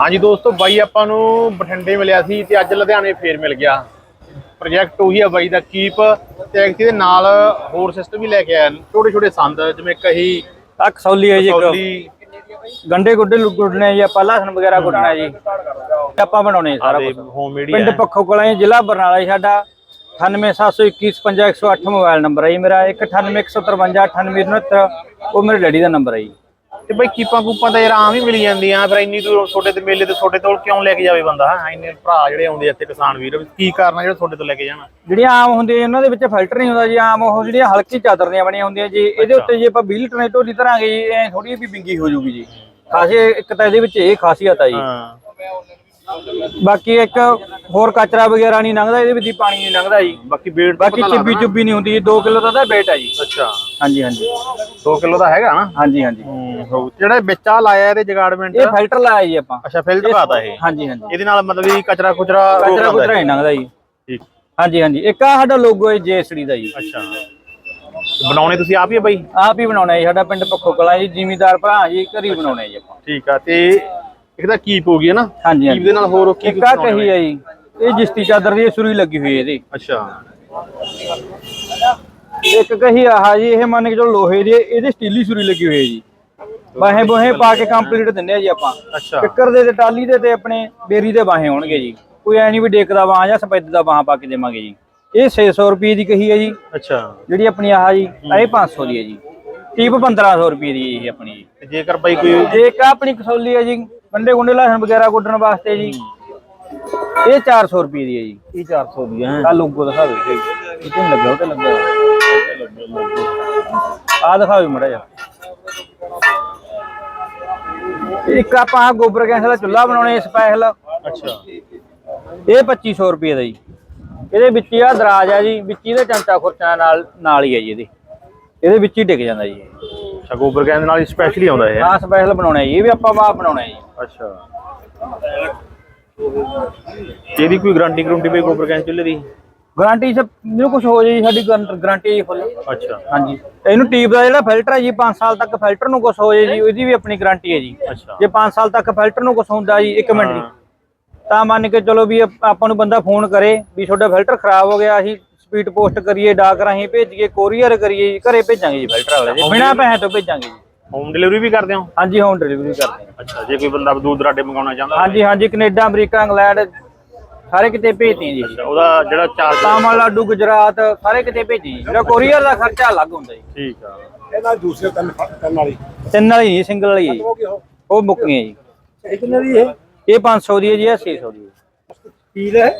ਹਾਂਜੀ ਦੋਸਤੋ ਬਾਈ ਆਪਾਂ ਨੂੰ ਬਠਿੰਡੇ ਮਿਲਿਆ ਸੀ ਤੇ ਅੱਜ ਲੁਧਿਆਣੇ ਫੇਰ ਮਿਲ ਗਿਆ। ਪ੍ਰੋਜੈਕਟ ਉਹੀ ਆ ਬਾਈ ਦਾ ਕੀਪ ਤੇ ਐਕਚੁਅਲੀ ਦੇ ਨਾਲ ਹੋਰ ਸਿਸਟਮ ਵੀ ਲੈ ਕੇ ਆਇਆ। ਛੋਟੇ ਛੋਟੇ ਸੰਦ ਜਿਵੇਂ ਕਹੀ ਆ ਕਸੌਲੀ ਹੈ ਜੀ ਇੱਕ। ਗੰਡੇ ਗੁੱਡੇ ਗੁੱਡਣੇ ਜੀ ਆਪਾਂ ਲਸਣ ਵਗੈਰਾ ਗੁੱਡਣਾ ਜੀ। ਆਪਾਂ ਬਣਾਉਣੇ ਸਾਰਾ ਕੁਝ ਹੋਮਮੇਡ ਪਿੰਡ ਪੱਖੋ ਕੋਲਾਂ ਜ਼ਿਲ੍ਹਾ ਬਰਨਾਲਾ ਸਾਡਾ। 9872155108 ਮੋਬਾਈਲ ਨੰਬਰ ਹੈ ਜੀ ਮੇਰਾ। 198153 ਉਹ ਮੇਰੇ ਡੈਡੀ ਦਾ ਨੰਬਰ ਹੈ ਜੀ। ਤੇ ਬਾਈ ਕੀਪਾਂ ਕੂਪਾਂ ਤਾਂ ਯਾਰ ਆਮ ਹੀ ਮਿਲ ਜਾਂਦੀਆਂ ਫਿਰ ਇੰਨੀ ਦੂਰ ਛੋਟੇ ਤੇ ਮੇਲੇ ਤੇ ਛੋਟੇ ਤੋਂ ਕਿਉਂ ਲੈ ਕੇ ਜਾਵੇ ਬੰਦਾ ਹੈਂ? ਇੰਨੇ ਭਰਾ ਜਿਹੜੇ ਆਉਂਦੇ ਇੱਥੇ ਕਿਸਾਨ ਵੀਰ ਕੀ ਕਾਰਨ ਜਿਹੜਾ ਛੋਟੇ ਤੋਂ ਲੈ ਕੇ ਜਾਣਾ? ਜਿਹੜੀਆਂ ਆਮ ਹੁੰਦੀਆਂ ਉਹਨਾਂ ਦੇ ਵਿੱਚ ਫਿਲਟਰ ਨਹੀਂ ਹੁੰਦਾ ਜੀ ਆਮ ਉਹ ਜਿਹੜੀਆਂ ਹਲਕੀ ਚਾਦਰ ਦੀਆਂ ਬਣੀਆਂ ਹੁੰਦੀਆਂ ਜੀ ਇਹਦੇ ਉੱਤੇ ਜੇ ਆਪਾਂ 20 ਲੀਟਰ ਦੀ ਢੋਲੀ ਧਰਾਂਗੇ ਜੀ ਐ ਥੋੜੀ ਵੀ ਬਿੰਗੀ ਹੋ ਜੂਗੀ ਜੀ। ਖਾਸੀ ਇੱਕ ਤਾਂ ਇਹਦੇ ਵਿੱਚ ਇਹ ਖਾਸੀਅਤ ਆ ਜੀ। ਹਾਂ। ਬਾਕੀ ਇੱਕ ਹੋਰ ਕਚਰਾ ਵਗੈਰਾ ਨਹੀਂ ਲੰਘਦਾ ਇਹਦੇ ਵਿੱਚ ਪਾਣੀ ਨਹੀਂ ਲੰਘਦਾ ਜੀ। ਬਾਕੀ ਵੇਟ ਬਾਕੀ ਚਿੱਬੀ ਚੁੱਬੀ ਨਹੀਂ ਹੁੰਦੀ 2 ਕਿਲੋ ਦਾ ਤਾਂ weight ਹੈ ਜੀ। ਅੱਛਾ। ਹਾਂਜੀ ਹਾਂਜੀ। 2 ਕਿਲੋ ਦਾ ਹੈਗਾ ਨਾ? ਹਾਂਜੀ ਹਾਂਜੀ। ਜਿਹੜਾ ਵਿੱਚ ਆ ਲਾਇਆ ਇਹਦੇ ਜਗਾੜਮੈਂਟ? ਇਹ ਫਿਲਟਰ ਲਾਇਆ ਜੀ ਆਪਾਂ। ਅੱਛਾ ਫਿਲਟਰ ਪਾਤਾ ਇਹ? ਹਾਂਜੀ ਹਾਂਜੀ। ਇਹਦੇ ਨਾਲ ਮਤਲਬ ਵੀ ਕਚਰਾ ਕੁਚਰਾ ਕਚਰਾ ਕੁਚਰਾ। ਨਹੀਂ ਲੰਘਦਾ ਜੀ। ਠੀਕ। ਹਾਂਜੀ ਹਾਂਜੀ। ਇੱਕ ਆ ਸਾਡਾ ਲੋਗੋ ਹੈ ਜੇਸੜੀ ਦਾ ਜੀ। ਅੱਛਾ। ਬਣਾਉਣੇ ਤੁਸੀਂ ਆਪ ਹੀ ਬਾਈ? ਆਪ ਹੀ ਬਣਾਉਣਾ ਜੀ ਸਾਡਾ ਪਿੰਡ ਪੱਖੋ ਕਲਾ ਜੀ ਜ਼ਿਮੀਦਾਰ ਭਰਾ ਜੀ ਘਰੀ ਬਣਾਉਣਾ ਜੀ ਆਪਾਂ। ਠੀਕ ਆ ਤੇ ਇੱਕ ਤਾਂ ਕੀਪ ਹੋ ਗਈ ਹੈ ਨਾ? ਹਾਂਜੀ ਕੀਪ ਦੇ ਨਾਲ ਹੋਰ ਕੀ ਆ ਕਹੀ ਹੈ ਜੀ। ਇਹ ਜਿਸਤੀ ਚਾਦਰ ਦੀ ਸੁਰੀ ਲੱਗੀ ਹੋਈ ਹੈ ਇਹਦੀ। ਅੱਛਾ। ਇੱਕ ਕਹੀ ਆਹ ਜੀ ਇਹ ਮੰਨ ਕੇ ਚਲੋ ਲੋਹੇ ਦੀ ਹੈ, ਇਹਦੇ ਸਟੀਲੀ ਸੁਰੀ ਲੱਗੀ ਹੋਈ ਹੈ ਜੀ। ਬਾਹੇ ਬੋਹੇ ਪਾ ਕੇ ਕੰਪਲੀਟ ਦਿੰਦੇ ਆ ਜੀ ਆਪਾਂ। ਅੱਛਾ। ਟਿੱਕਰ ਦੇ ਤੇ ਟਾਲੀ ਦੇ ਤੇ ਆਪਣੇ ਬੇਰੀ ਦੇ ਬਾਹੇ ਹੋਣਗੇ ਜੀ। ਕੋਈ ਐ ਨਹੀਂ ਵੀ ਡੇਕ ਦਾ ਬਾਹ ਜਾਂ ਸਫੈਦ ਦਾ ਬਾਹ ਪਾ ਕੇ ਦੇਵਾਂਗੇ ਜੀ। ਇਹ 600 ਰੁਪਏ ਦੀ ਕਹੀ ਹੈ ਜੀ। ਅੱਛਾ। ਜਿਹੜੀ ਆਪਣੀ ਆਹ ਜੀ ਇਹ 500 ਦੀ ਹੈ ਜੀ। ਟੀਪ 1500 ਰੁਪਏ ਦੀ ਹੈ ਇਹ ਆਪਣੀ। ਜੀ ਤੇ ਜੇਕਰ ਬਾਈ ਕੋਈ ਜੇ ਇੱਕ ਆਹ ਆਪਣੀ ਕਸੌਲੀ ਹੈ ਜੀ ਗੰਡੇ ਗੁੰਡੇ ਲਸਣ ਵਗੈਰਾ ਗੁੱਡਣ ਵਾਸਤੇ ਜੀ। ਇਹ 400 ਰੁਪਏ ਦੀ ਹੈ ਜੀ। ਇਹ 400 ਦੀ ਹੈ। ਆ ਲੋਗੋ ਦਿਖਾ ਦਿਓ। ਜੀ ਇਹ ਤੇ ਲੱਗਿਆ ਉਹ ਤੇ ਲੱਗਿਆ ਆ ਦਿਖਾਓ ਮੜਾ ਜਾ ਇੱਕ ਆਪਾਂ ਗੋਬਰ ਗੈਸ ਦਾ ਚੁੱਲ੍ਹਾ ਬਣਾਉਣੇ ਸਪੈਸ਼ਲ ਅੱਛਾ। ਇਹ 2500 ਰੁਪਏ ਦਾ ਜੀ। ਇਹਦੇ ਵਿੱਚ ਹੀ ਆ ਦਰਾਜ ਆ ਜੀ ਵਿੱਚ ਹੀ ਇਹਦੇ ਚਮਚਾ ਖੁਰਚਾ ਨਾਲ ਨਾਲ ਹੀ ਹੈ ਜੀ ਇਹਦੇ। ਇਹਦੇ ਵਿੱਚ ਹੀ ਟਿਕ ਜਾਂਦਾ ਜੀ। ਅੱਛਾ ਗੋਬਰ ਗੈਸ ਨਾਲ ਸਪੈਸ਼ਲੀ ਆਉਂਦਾ ਇਹ। ਆ ਸਪੈਸ਼ਲ ਬਣਾਉਣਾ ਜੀ ਇਹ ਵੀ ਆਪਾਂ ਆਪ ਬਣਾਉਣਾ ਜੀ। ਅੱਛਾ। ਇਹਦੀ ਕੋਈ ਗਾਰੰਟੀ ਗਰੰਟੀ ਬਈ ਗੋਬਰ ਗੈਸ ਚੁੱਲ੍ਹੇ ਦੀ? ਗਾਰੰਟੀ ਚ ਜੇ ਕੁਝ ਹੋ ਜਾਏ ਜੀ ਸਾਡੀ ਗਾਰੰਟੀ ਹੈ ਜੀ ਫੁੱਲ ਅੱਛਾ। ਹਾਂਜੀ। ਇਹਨੂੰ ਟੀਪ ਦਾ ਜਿਹੜਾ ਫਿਲਟਰ ਹੈ ਜੀ 5 ਸਾਲ ਤੱਕ ਫਿਲਟਰ ਨੂੰ ਕੁਝ ਹੋ ਜਾਏ ਜੀ ਉਹਦੀ ਵੀ ਆਪਣੀ ਗਾਰੰਟੀ ਹੈ ਜੀ। ਜੇ 5 ਸਾਲ ਤੱਕ ਫਿਲਟਰ ਨੂੰ ਕੁਝ ਹੁੰਦਾ ਜੀ 1 ਮਿੰਟ ਦੀ। ਤਾਂ ਮੰਨ ਕੇ ਚਲੋ ਵੀ ਆਪ- ਨੂੰ ਬੰਦਾ ਫੋਨ ਕਰੇ ਵੀ ਤੁਹਾਡਾ ਫਿਲਟਰ ਖਰਾਬ ਹੋ ਗਿਆ ਅਸੀਂ ਸਪੀਡ ਪੋਸਟ ਕਰੀਏ ਡਾਕ ਰਾਹੀਂ ਭੇਜੀਏ ਕੋਰੀਅਰ ਕਰੀਏ ਜੀ ਘਰੇ ਭੇਜਾਂਗੇ ਜੀ ਫਿਲਟਰ ਵਾਲੇ ਬਿਨਾਂ ਪੈਸੇ ਤੋਂ ਭੇਜਾਂਗੇ ਜੀ। ਹੋਮ ਡਿਲੀਵਰੀ ਵੀ ਕਰਦੇ ਹੋ? ਹਾਂਜੀ ਹੋਮ ਡਿਲੀਵਰੀ ਕਰਦੇ ਹਾਂ। ਅੱਛਾ ਜੇ ਕੋਈ ਬੰਦਾ ਦੂਰ ਦਰਾਡੇ ਮੰਗਾਉਣਾ ਚਾਹੁੰਦਾ ਹਾਂਜੀ ਹਾਂਜੀ ਕੈਨੇਡਾ ਅਮਰੀਕਾ ਇੰਗਲੈਂਡ ਸਾਰੇ ਕਿਤੇ ਭੇਜਦੇ ਜੀ। ਅੱਛਾ, ਉਹਦਾ ਜਿਹੜਾ ਚਾਰਜ ਤਾਮਿਲਨਾਡੂ ਗੁਜਰਾਤ ਸਾਰੇ ਕਿਤੇ ਭੇਜੀ ਜੀ। ਜਿਹੜਾ ਕੋਰੀਅਰ ਦਾ ਖਰਚਾ ਅਲੱਗ ਹੁੰਦਾ ਜੀ। ਠੀਕ ਆ। ਇਹਦਾ ਦੂਸਰੇ ਤਿੰਨ ਤਿੰਨ ਵਾਲੀ। ਤਿੰਨ ਵਾਲੀ ਨਹੀਂ ਸਿੰਗਲ ਵਾਲੀ ਹੈ ਜੀ ਉਹ? ਉਹ ਬੁੱਕੀਆਂ ਜੀ। ਇਹ ਕਿੰਨੇ ਦੀ ਹੈ ਇਹ 500 ਦੀ ਹੈ ਜੀ ਇਹ 600 ਦੀ ਹੈ। ਪੀਲ ਹੈ